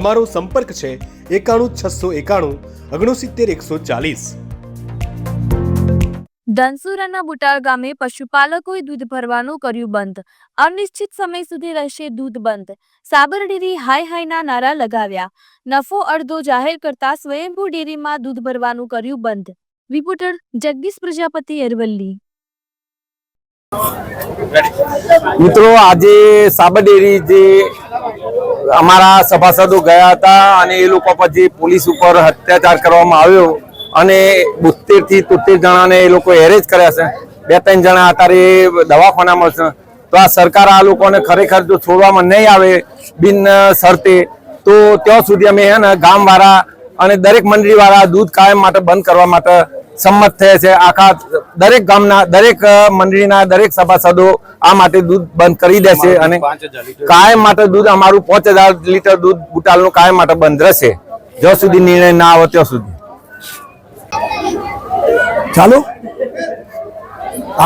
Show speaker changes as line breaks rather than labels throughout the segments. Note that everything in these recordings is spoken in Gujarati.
અમારો સંપર્ક છે એકાણું છસો એકાણું ઓગણસિત્તેર એકસો ચાલીસ.
ધનસુરાના બુટાળ ગામે પશુપાલકોએ દૂધ ભરવાનું કર્યું બંધ. અનિશ્ચિત સમય સુધી રહેશે દૂધ બંધ. સાબરડેરી હાય હાયના નારા લગાવ્યા. નફો અડધો જાહેર કરતા સ્વયંભૂ ડેરીમાં દૂધ ભરવાનું કર્યું બંધ. રિપોર્ટર જગદીશ પ્રજાપતિ અરવલ્લી
મિત્રો આજે સાબરડેરી જે અમારા સભાસદો ગયા હતા અને એ લોકો પછી પોલીસ ઉપર અત્યાચાર કરવામાં આવ્યો અને બોતેરથી તોતેર જણાને એ લોકો એરેજ કર્યા છે. બે ત્રણ જણા અત્યારે દવાખાનામાં છે. તો આ સરકાર આ લોકોને ખરેખર જો છોડવામાં નહીં આવે બિન શરતે, તો ત્યાં સુધી અમે હે ને ગામવાળા અને દરેક મંડળીવાળા દૂધ કાયમ માટે બંધ કરવા માટે સંમત થયા છે. આખા દરેક ગામના દરેક મંડળીના દરેક સભાસદો આ માટે દૂધ બંધ કરી દેશે અને કાયમ માટે દૂધ અમારું પાંચ હજાર લીટર દૂધ બુટાલનું કાયમ માટે બંધ રહેશે. જ્યાં સુધી નિર્ણય ના આવે ત્યાં સુધી.
ચાલો.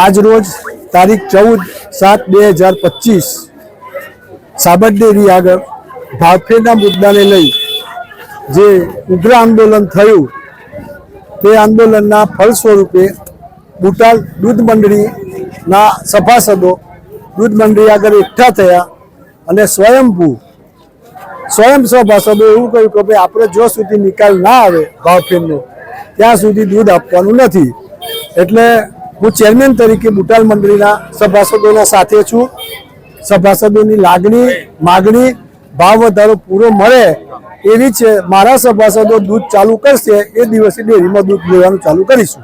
આજ રોજ તારીખ ચૌદ સાત બે હજાર પચીસ સાબર ડેરી આગળ ભાવફેરના મુદ્દાને લઈ જે ઉગ્ર આંદોલન થયું તે આંદોલનના ફળ સ્વરૂપે બુટાલ દૂધ મંડળીના સભાસદો દૂધ મંડળી આગળ એકઠા થયા અને સ્વયંભૂ, સ્વયં સભાસદો એવું કહ્યું કે ભાઈ આપણે જો સુધી નિકાલ ના આવે ભાવફેરનો ત્યાં સુધી દૂધ આપવાનું નથી. એટલે હું ચેરમેન તરીકે બુટાલ મંડળીના સભાસદોના સાથે છું. સભાસદોની લાગણી, માગણી, ભાવ વધારો પૂરો મળે એવી છે, મારા સભાસદો દૂધ ચાલુ કરશે, એ દિવસે ડેરીમાં દૂધ લેવાનું ચાલુ કરીશું.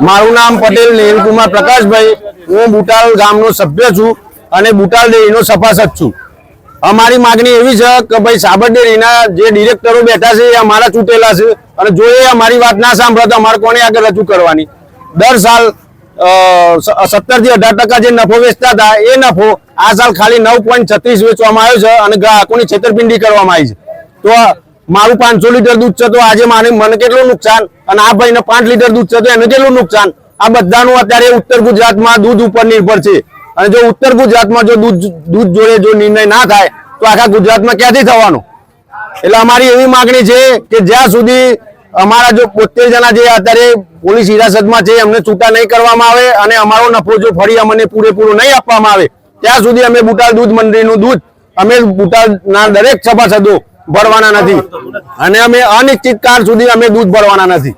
મારું નામ પટેલ નીલકુમાર પ્રકાશભાઈ. હું બુટાલ ગામનો સભ્ય છું અને બુટાલ ડેરીનો સભાસદ છું. અમારી માગણી એવી છે કે ભાઈ સાબર ડેરીના જે ડિરેક્ટરો બેઠા છે, એ અમારા ચૂંટેલા છે અને જો એ અમારી વાત ના સાંભળે તો અમારે કોને આગળ રજૂ કરવાની? દર સાલ સત્તરથી અઢાર ટકા જે નફો વેચતા હતા, એ નફો આ સાલ ખાલી નવ પોઈન્ટ છત્રીસ વેચવામાં આવ્યો છે અને ગ્રાહકોની છેતરપિંડી કરવામાં આવી છે. તો મારું પાંચસો લીટર દૂધ છે તો આજે મારે, મને કેટલું નુકસાન? અને આ ભાઈને પાંચ લીટર દૂધ છે તો એને કેટલું નુકસાન? આ બધાનું અત્યારે ઉત્તર ગુજરાતમાં દૂધ ઉપર નિર્ભર છે. અને જો ઉત્તર ગુજરાતમાં જો દૂધ દૂધ જોડે જો નિર્ણય ના થાય, તો આખા ગુજરાતમાં ક્યાંથી થવાનો? એટલે અમારી એવી માગણી છે કે જ્યાં સુધી અમારા જો બોતેર જણા જે અત્યારે પોલીસ હિરાસતમાં છે, એમને છૂટા નહીં કરવામાં આવે અને અમારો નફો જો ફરી અમને પૂરેપૂરો નહીં આપવામાં આવે, ત્યાં સુધી અમે બુટાલ દૂધ મંડળીનું દૂધ અમે બુટાલના દરેક સભાસદો ભરવાના નથી. અને અમે અનિશ્ચિત કાળ સુધી અમે દૂધ ભરવાના નથી.